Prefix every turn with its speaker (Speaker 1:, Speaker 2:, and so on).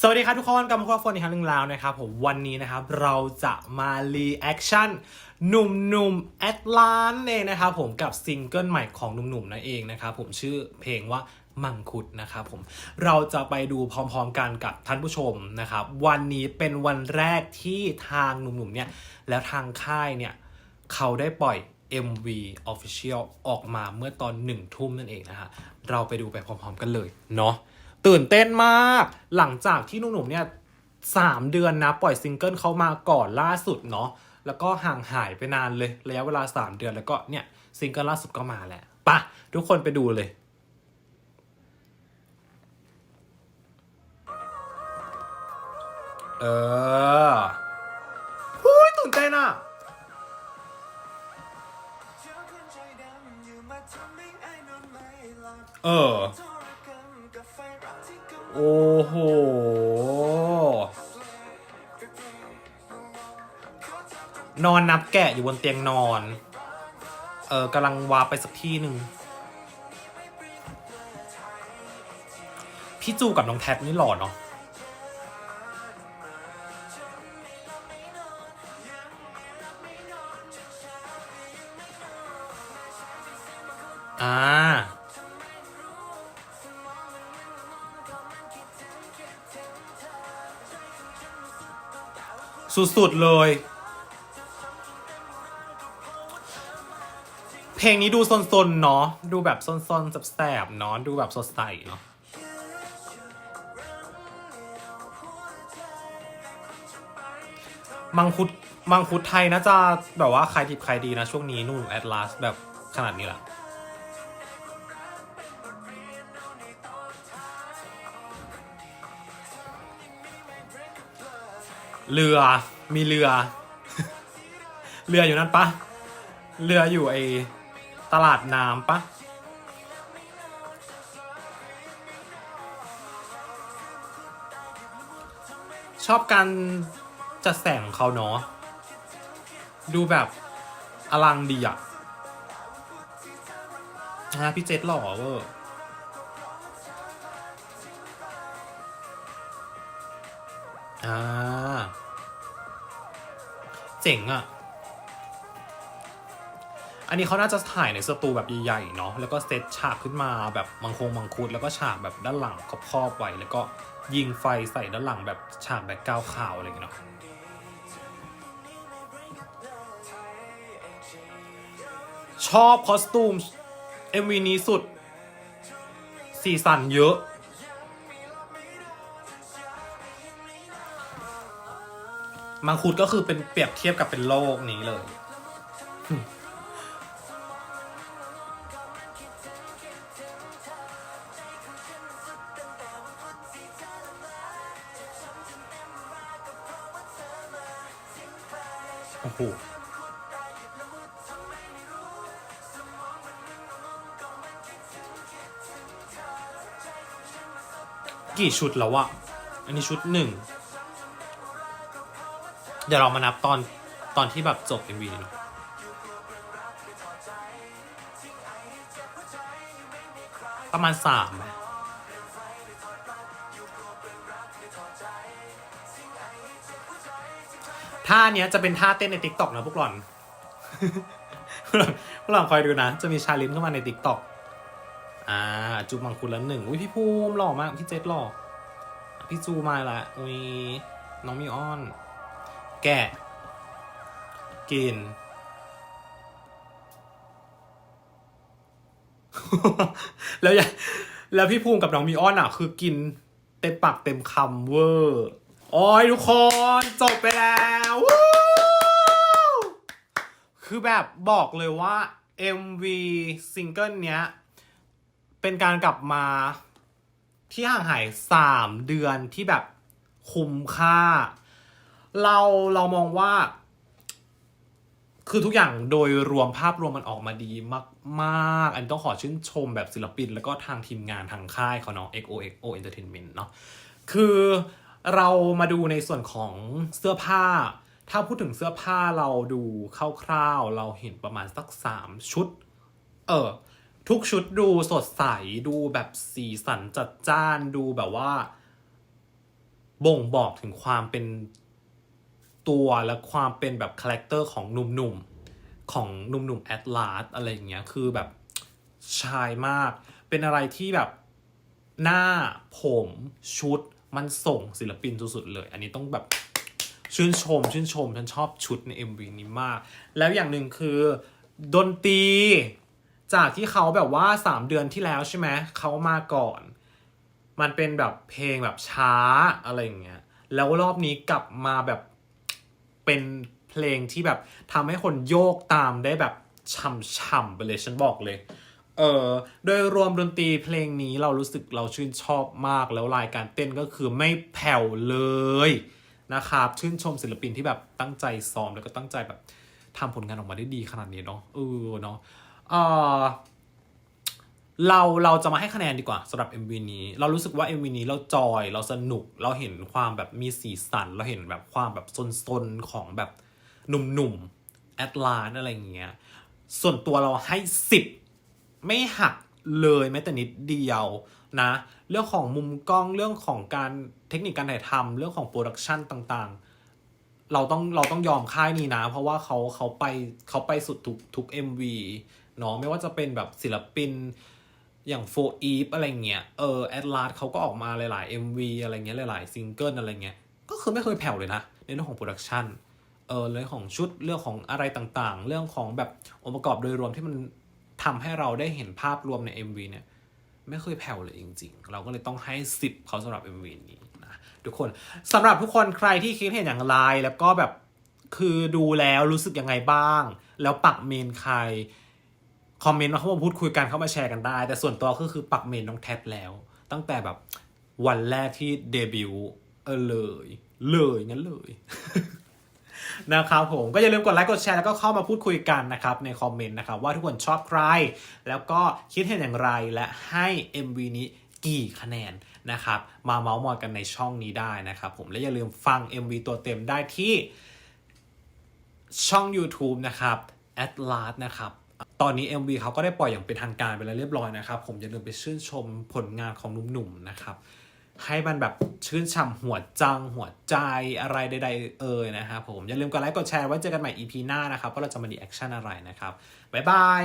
Speaker 1: สวัสดีครับทุกคนกลับมาพบกับโฟนอีกครั้งหนึ่งแล้วนะครับผมวันนี้นะครับเราจะมารีแอคชั่นหนุ่มหนุ่มแอตลานเองนะครับผมกับซิงเกิลใหม่ของหนุ่มๆนนั่นเองนะครับผมชื่อเพลงว่ามังคุดนะครับผมเราจะไปดูพร้อมๆกันกับท่านผู้ชมนะครับวันนี้เป็นวันแรกที่ทางหนุ่มๆเนี่ยแล้วทางค่ายเนี่ยเขาได้ปล่อย MV Official ออกมาเมื่อตอนหนึ่งทุ่มนั่นเองนะฮะเราไปดูไปพร้อมๆกันเลยเนาะ ตื่นเต้นมาก หลังจากที่หนุ่มๆเนี่ยสามเดือนนะปล่อยซิงเกิลเขามาก่อนล่าสุดเนาะแล้วก็ห่างหายไปนานเลยระยะเวลา 3 เดือนแล้วก็เนี่ยซิงเกิลล่าสุดก็มาแหละปะทุกคนไปดูเลยเออหุ้ยตื่นเต้นอะเออ โอ้โห นอนนับแกะอยู่บนเตียงนอน เออกำลังวาไปสักที่หนึ่ง พี่จูกับน้องแท็บนี่หล่อเนาะ สุดๆเลย เพลงนี้ดูซนๆ เนาะ ดูแบบซนๆแสบๆเนาะ ดูแบบสดใสเนาะมังคุดมังคุดไทยนะจะแบบว่าใครดิบใครดีนะช่วงนี้นู่นแอดลาสแบบขนาดนี้แหละ เรือมีเรือ เรืออยู่นั่นปะเรืออยู่ไอตลาดน้ำปะชอบการจัดแสงของเขาเนาะดูแบบอลังดีอะนะพี่เจษหล่อเวอร์อ่า เจ๋งอะ่ะอันนี้เขาน่าจะถ่ายในสตูแบบใหญ่ๆเนาะ แล้วก็เซตฉากขึ้นมาแบบมังคงมังคุด แล้วก็ฉากแบบด้านหลังครอบๆไว้ แล้วก็ยิงไฟใส่ด้านหลังแบบฉากแบบก้าวขาวอะไรอย่างเงี้ยเนาะชอบคอสตูม MV นี้สุด สีสันเยอะ มังคุดก็คือเป็นเปรียบเทียบกับเป็นโลกนี้เลย โอ้โหกี่ชุดแล้วอะอันนี้ชุดหนึ่ง เดี๋ยวเรามานับตอนตอนที่แบบจบ MV เนอะประมาณสามท่าเนี้ยจะเป็นท่าเต้นใน t ิ k t o k นะพวกหล่อพวกหล่อน พวกหล่อนคอยดูนะ จะมีชาลนจ์เข้ามาใน t ิ k t o k อ่า จูมังคุดละหนึ่งอุ้ยพี่ภูมิหล่อมาก พี่เจษหล่อ พี่จูมาละอุ้ยน้องมิออน แกะ กิน แล้วอย่าแล้วพี่ภูมิกับน้องมีอ้อนอะ คือกินเต็มปากเต็มคำเวอร์โอ้ยทุกคน จบไปแล้ววคือแบบบอกเลยว่า MV ซิงเกิลเนี้ย เป็นการกลับมาที่ห่างหายสามเดือนที่แบบคุ้มค่า เราเรามองว่า คือทุกอย่างโดยรวมภาพรวมมันออกมาดีมาก ๆ อันนี้ต้องขอชื่นชมแบบศิลปิน แล้วก็ทางทีมงานทางค่ายเขาเนาะ XOXO Entertainment เนาะคือเรามาดูในส่วนของเสื้อผ้า ถ้าพูดถึงเสื้อผ้าเราดูคร่าวๆ เราเห็นประมาณสักสามชุด เออ ทุกชุดดูสดใส ดูแบบสีสันจัดจ้าน ดูแบบว่า บ่งบอกถึงความเป็น ตัวและความเป็นแบบคาแรคเตอร์ของหนุ่มๆของหนุ่มๆแอดลาสอะไรอย่างเงี้ยคือแบบชายมาก เป็นอะไรที่แบบหน้าผมชุดมันส่งศิลปินสุดๆเลย อันนี้ต้องแบบชื่นชม ชื่นชม ฉันชอบชุดใน MV นี้มาก แล้วอย่างหนึ่งคือดนตรีจากที่เขาแบบว่า 3 เดือนที่แล้วใช่ไหมเขามาก่อน มันเป็นแบบเพลงแบบช้าอะไรอย่างเงี้ยแล้วรอบนี้กลับมาแบบ เป็นเพลงที่แบบทำให้คนโยกตามได้แบบช่ำๆไปเลยฉันบอกเลย เออโดยรวมดนตรีเพลงนี้เรารู้สึกเราชื่นชอบมากแล้วรายการเต้นก็คือไม่แผ่วเลยนะครับชื่นชมศิลปินที่แบบตั้งใจซ้อมแล้วก็ตั้งใจแบบทำผลงานออกมาได้ดีขนาดนี้เนาะเออเนาะเออ เราเราจะมาให้คะแนนดีกว่าสำหรับ MV นี้ เรารู้สึกว่า MV นี้เราจอยเราสนุกเราเห็นความแบบมีสีสัน เราเห็นแบบความแบบซนๆของแบบหนุ่มๆแอดลานอะไรอย่างเงี้ยส่วนตัวเราให้สิบไม่หักเลยแม้แต่นิดเดียวนะ เรื่องของมุมกล้องเรื่องของการเทคนิคการถ่ายทำเรื่องของโปรดักชันต่างๆ เราต้องเราต้องยอมค่ายนี้นะ เพราะว่าเขาเขาไปเขาไปสุดทุกทุก MV เนาะไม่ว่าจะเป็นแบบศิลปิน อย่างโฟอีฟอะไรเงี้ยเออแอดลาสเขาก็ออกมาหลายๆ MV อะไรเงี้ยหลายๆซิงเกิลอะไรเงี้ยก็คือไม่เคยแผ่วเลยนะ ในเรื่องของโปรดักชันเออเรื่องของชุดเรื่องของอะไรต่างๆ เรื่องของแบบองค์ประกอบโดยรวมที่มันทำให้เราได้เห็นภาพรวมใน MV เนี่ยไม่เคยแผ่วเลยจริง ๆ เราก็เลยต้องให้ 10เขาสำหรับ MV นี้นะทุกคนสำหรับทุกคนใครที่คิดเห็นอย่างไรแล้วก็แบบคือดูแล้วรู้สึกยังไงบ้าง แล้วปักเมนใคร คอมเมนต์มาเข้ามาพูดคุยกันเข้ามาแชร์กันได้ แต่ส่วนตัวก็คือปักเมนน้องแท็บแล้ว ตั้งแต่แบบวันแรกที่เดบิวต์เออเลย เลยงั้นเลยนะครับผมก็อย่าลืมกดไลค์กดแชร์แล้วก็เข้ามาพูดคุยกันนะครับในคอมเมนต์นะครับว่าทุกคนชอบใคร แล้วก็คิดเห็นอย่างไรและให้ MV นี้กี่คะแนนนะครับมาเมาส์มอยกันในช่องนี้ได้นะครับผมและอย่าลืมฟัง MV ตัวเต็มได้ที่ช่อง YouTube นะครับ a t l a s นะครับ ตอนนี้ MV เขาก็ได้ปล่อยอย่างเป็นทางการไปแล้วเรียบร้อยนะครับ ผมอย่าลืมไปชื่นชมผลงานของหนุ่มๆนะครับ ให้มันแบบชื่นฉ่ำหัวจังหัวใจอะไรใดๆเอ่ยนะครับผมอย่าลืมกดไลค์กดแชร์ไว้เจอกันใหม่ EP หน้านะครับว่าเราจะมาดีแอคชั่นอะไรนะครับ บ๊ายบาย